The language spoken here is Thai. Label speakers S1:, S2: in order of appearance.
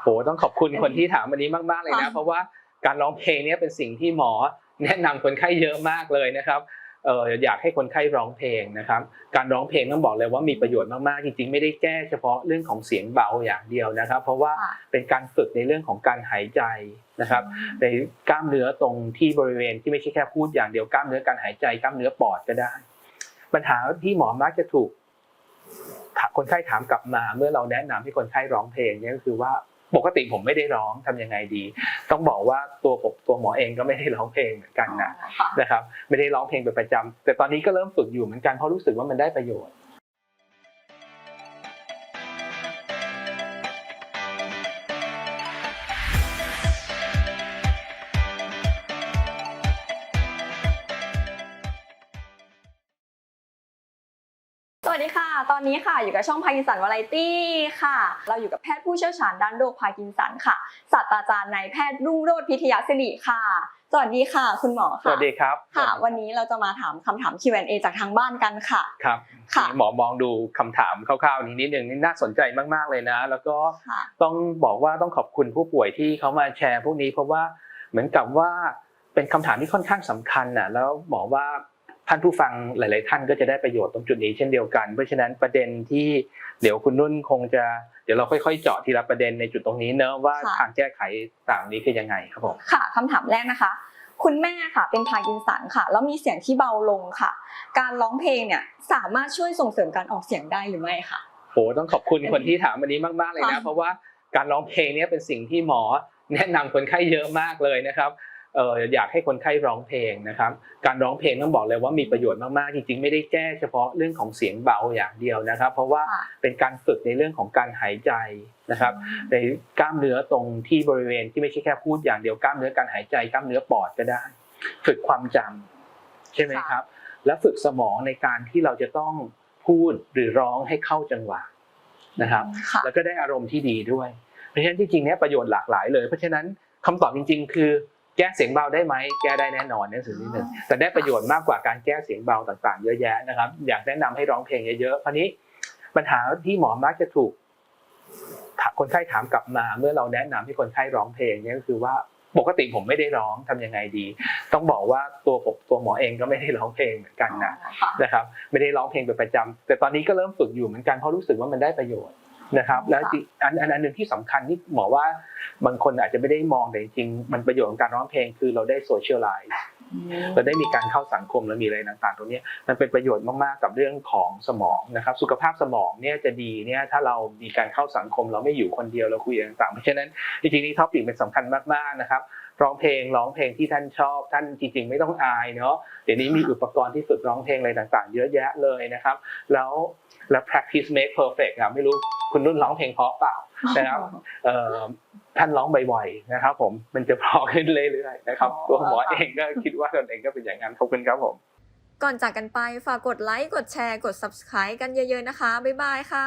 S1: โหต้องขอบคุณคนที่ถามอันนี้มากๆเลยนะ
S2: ค่ะ
S1: เพราะว่าการร้องเพลงเนี้เป็นสิ่งที่หมอแนะนำคนไข้เยอะมากเลยนะครับเอออยากให้คนไข้ร้องเพลงนะครับ การร้องเพลงต้องบอกเลยว่ามีประโยชน์มากๆจริงๆ ไม่ได้แก้เฉพาะเรื่องของเสียงเบาอย่างเดียวนะครับ เพราะว่า
S2: ค่ะ
S1: เป็นการฝึกในเรื่องของการหายใจนะครับ ในกล้ามเนื้อตรงที่บริเวณที่ไม่ใช่แค่พูดอย่างเดียวกล้ามเนื้อการหายใจกล้ามเนื้อปอดก็ได้ ปัญหาที่หมอมักจะถูกถามคนไข้ถามกลับมา เมื่อเราแนะนำให้คนไข้ร้องเพลงเนี่ยก็คือว่า ปกติผมไม่ได้ร้องทำยังไงดี ต้องบอกว่าตัวผมตัวหมอเองก็ไม่ได้ร้องเพลงเหมือนกันนะ
S2: ค่ะ
S1: นะครับ ไม่ได้ร้องเพลงเป็นประจำแต่ตอนนี้ก็เริ่มฝึกอยู่เหมือนกันเพราะรู้สึกว่ามันได้ประโยชน์
S2: วัสดีค่ะ ตอนนี้ค่ะอยู่กับช่องพากินสันวาไรตี้ค่ะ เราอยู่กับแพทย์ผู้เชี่ยวชาญด้านโรคพาร์กินสันค่ะศาสตราจารย์นายแพทย์รุ่งโรจน์พิทยาสิริค่ะ สวัสดีค่ะ คุณหมอ
S1: ส
S2: ค่ะ
S1: วัสดีครับ
S2: ค่ะ วันนี้เราจะมาถามคำถาม Q&A จากทางบ้านกันค่ะ
S1: ครับ
S2: ค่ะ
S1: หมอมองดูคำถามคร่าวๆนี้นิดนึงนี่น่าสนใจมากๆเลยนะ แล้วก็
S2: ค่ะ
S1: ต้องบอกว่าต้องขอบคุณผู้ป่วยที่เขามาแชร์พวกนี้เพราะว่าเหมือนกับว่าเป็นคำถามที่ค่อนข้างสำคัญนะแล้วหมอว่า ท่านผู้ฟังหลาย ๆ ท่านก็จะได้ประโยชน์ตรงจุดนี้เช่นเดียวกัน เพราะฉะนั้นประเด็นที่เดี๋ยวคุณนุ่นคงจะเดี๋ยวเราค่อย ๆ เจาะทีละประเด็นในจุดตรงนี้เนอะว่า
S2: ค่ะ
S1: ทางแก้ไขต่างนี้คือยังไงครับผม
S2: ค่ะคำถามแรกนะคะคุณแม่ค่ะเป็นพาร์กินสันค่ะแล้วมีเสียงที่เบาลงค่ะ การร้องเพลงเนี่ยสามารถช่วยส่งเสริมการออกเสียงได้หรือไม่ค่ะ
S1: โหต้องขอบคุณคนที่ถามอันนี้มาก ๆ เลยนะ
S2: ค่ะ
S1: เพราะว่าการร้องเพลงเนี้เป็นสิ่งที่หมอแนะนำคนไข้เยอะมากเลยนะครับเอออยากให้คนไข้ร้องเพลงนะครับ การร้องเพลงต้องบอกเลยว่ามีประโยชน์มากๆ จริงๆ ไม่ได้แก้เฉพาะเรื่องของเสียงเบาอย่างเดียวนะครับ เพราะว่า
S2: ค่ะ
S1: เป็นการฝึกในเรื่องของการหายใจนะครับ ในกล้ามเนื้อตรงที่บริเวณที่ไม่ใช่แค่พูดอย่างเดียวกล้ามเนื้อการหายใจกล้ามเนื้อปอดก็ได้ ฝึกความจำใช่ไหมครับ และฝึกสมองในการที่เราจะต้องพูดหรือร้องให้เข้าจังหวะนะครับ
S2: ค่ะ
S1: แล้วก็ได้อารมณ์ที่ดีด้วย เพราะฉะนั้นที่จริงเนี้ยประโยชน์หลากหลายเลย เพราะฉะนั้นคำตอบจริง ๆ คือ แก้เสียงเบาได้ไหมแก้ได้แน่นอนนั่นสิ่งที่หนึ่งแต่ได้ประโยชน์มากกว่าการแก้เสียงเบาต่างๆ เยอะแยะนะครับ อยากแนะนำให้ร้องเพลงเยอะๆคราวนี้ปัญหาที่หมอมักจะถูกถามคนไข้ถามกลับมา เมื่อเราแนะนำให้คนไข้ร้องเพลงเนี่ยก็คือว่าปกติผมไม่ได้ร้องทำยังไงดี ต้องบอกว่าตัวผมตัวหมอเองก็ไม่ได้ร้องเพลงเหมือนกันนะ
S2: ค่ะ
S1: นะครับ ไม่ได้ร้องเพลงเป็นประจำแต่ตอนนี้ก็เริ่มฝึกอยู่เหมือนกันเพราะรู้สึกว่ามันได้ประโยชน์ นะครับแล้วจริงอันอันอันหนึ่งที่สำคัญที่หมอว่าบางคนอาจจะไม่ได้มองแต่จริงๆมันประโยชน์ของการร้องเพลงคือเราได้โซเชียลไลซ์ เราได้มีการเข้าสังคมและมีอะไรต่างๆ ตรงนี้มันเป็นประโยชน์มากๆกับเรื่องของสมองนะครับ สุขภาพสมองเนี่ยจะดีเนี่ยถ้าเรามีการเข้าสังคมเราไม่อยู่คนเดียวเราคุยกันต่างๆเพราะฉะนั้นจริงๆนี่ท็อปิกเป็นสำคัญมากๆนะครับร้องเพลงร้องเพลงที่ท่านชอบ ท่านจริง ๆ ไม่ต้องอายเนาะเดี๋ยวนี้มีอุปกรณ์ที่ฝึกร้องเพลงอะไรต่าง ๆ เยอะแยะเลยนะครับ แล้วแล้ว practice make perfect ครับไม่รู้คุณนุ่นร้องเพลงเพราะเปล่า นะครับเอ่อท่านร้องบ่อยๆนะครับ ผมมันจะเพราะขึ้นเรื่อยๆนะครับ
S2: อ๋อ
S1: ตัวหมอเองก็คิดว่าตนเองก็เป็นอย่างนั้นขอบคุณครับผม
S2: ก่อนจากกันไปฝากกดไลค์กดแชร์กด subscribe กันเยอะๆนะคะ บ๊ายบายค่ะ